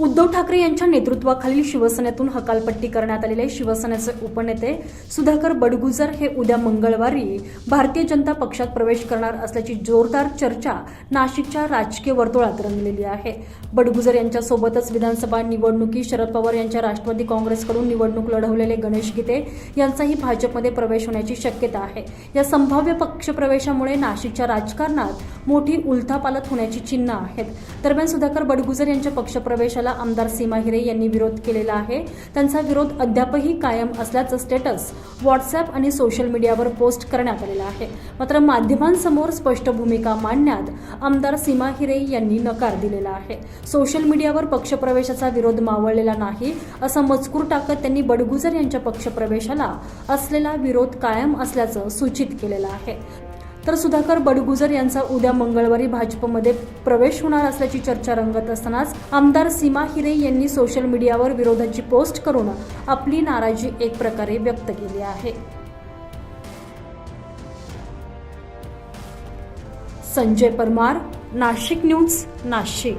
उद्धव ठाकरे यांच्या नेतृत्वाखालील शिवसेनेतून हकालपट्टी करण्यात आलेले शिवसेनेचे उपनेते सुधाकर बडगुजर हे उद्या मंगळवारी भारतीय जनता पक्षात प्रवेश करणार असल्याची जोरदार चर्चा नाशिकच्या राजकीय वर्तुळात रंगलेली आहे. बडगुजर यांच्यासोबतच विधानसभा निवडणुकी शरद पवार यांच्या राष्ट्रवादी काँग्रेसकडून निवडणूक लढवलेले गणेश गीते यांचाही भाजपमध्ये प्रवेश होण्याची शक्यता आहे. या संभाव्य पक्षप्रवेशामुळे नाशिकच्या राजकारणात मोठी उलथापालथ होण्याची चिन्ह आहेत. दरम्यान सुधाकर बडगुजर यांच्या पक्षप्रवेशाला आमदार सीमा हिरे यांनी विरोध केलेला आहे. त्यांचा विरोध अद्यापही कायम असल्याचं स्टेटस व्हॉट्सअप आणि सोशल मीडियावर पोस्ट करण्यात आलेलं आहे. मात्र माध्यमांसमोर स्पष्ट भूमिका मांडण्यात आमदार सीमा हिरे यांनी नकार दिलेला आहे. सोशल मीडियावर पक्षप्रवेशाचा विरोध मावळलेला नाही असं मजकूर टाकत त्यांनी बडगुजर यांच्या पक्षप्रवेशाला असलेला विरोध कायम असल्याचं सूचित केलेलं आहे. तर सुधाकर बडगुजर यांचा उद्या मंगळवारी भाजपमध्ये प्रवेश होणार असल्याची चर्चा रंगत असतानाच आमदार सीमा हिरे यांनी सोशल मीडियावर विरोधाची पोस्ट करून आपली नाराजी एक प्रकारे व्यक्त केली आहे. संजय परमार नाशिक न्यूज नाशिक.